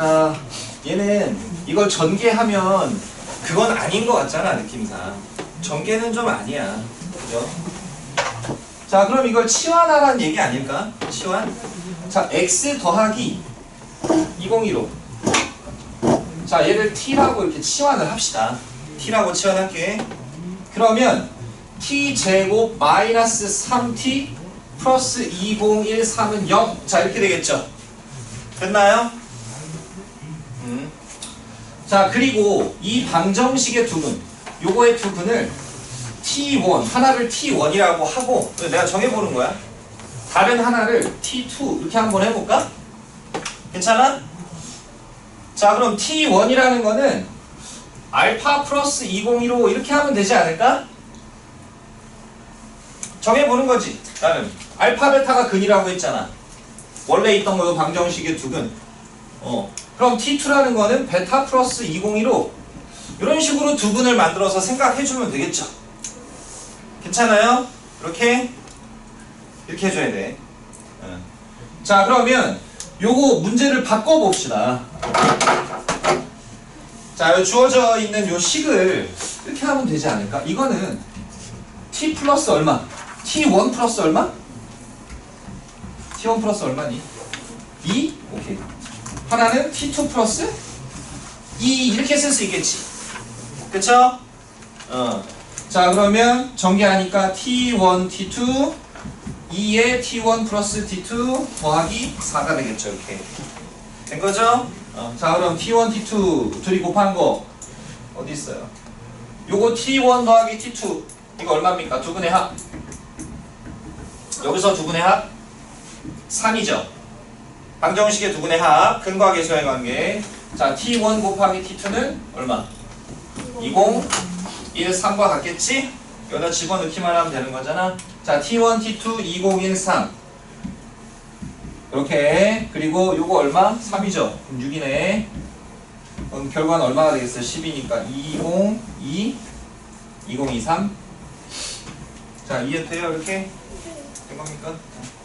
자, 얘는 이걸 전개하면 그건 아닌 것 같잖아, 느낌상. 전개는 좀 아니야. 그죠? 자, 그럼 이걸 치환하라는 얘기 아닐까? 치환? 자, x 더하기 202로. 자, 얘를 t라고 이렇게 치환을 합시다. t라고 치환할게. 그러면 t 제곱 마이너스 3t 플러스 2013은 0. 자, 이렇게 되겠죠? 됐나요? 음. 자, 그리고 이 방정식의 두분, 요거의 두분을 t1, 하나를 t1이라고 하고 내가 정해보는 거야. 다른 하나를 t2 이렇게 한번 해볼까? 괜찮아? 자, 그럼 t1이라는 거는 알파 플러스 201로 이렇게 하면 되지 않을까? 정해보는 거지. 나는 알파 베타가 근이라고 했잖아. 원래 있던 거 방정식의 두근. 어. 그럼 T2라는 거는 베타 플러스 202로 이런 식으로 두근을 만들어서 생각해주면 되겠죠. 괜찮아요? 이렇게 이렇게 해줘야 돼. 어. 자 그러면 요거 문제를 바꿔봅시다. 자, 요 주어져 있는 요 식을 이렇게 하면 되지 않을까? 이거는 t 플러스 얼마? t1 플러스 얼마? t1 플러스 얼마니? 2? 오케이. 하나는 t2 플러스 2 이렇게 쓸 수 있겠지. 그쵸? 어. 자, 그러면 전개하니까 t1, t2 2에 t1 플러스 t2 더하기 4가 되겠죠. 이렇게. 된 거죠? 어, 자, 그럼 t1, t2 둘이 곱한 거 어디 있어요? 요거 t1 더하기 t2 이거 얼마입니까? 두 분의 합. 여기서 두 분의 합 3이죠. 방정식의 두 분의 합 근과 계수의 관계. 자, t1 곱하기 t2는 얼마? 20, 1, 3과 같겠지? 여기다 집어넣기만 하면 되는 거잖아. 자, t1, t2, 20, 1, 3. 이렇게 그리고 요거 얼마? 3이죠. 그럼 6이네. 그럼 결과는 얼마가 되겠어요? 10이니까 20, 2, 20, 2, 3. 자, 이해돼요? 이렇게? 된 겁니까? 자.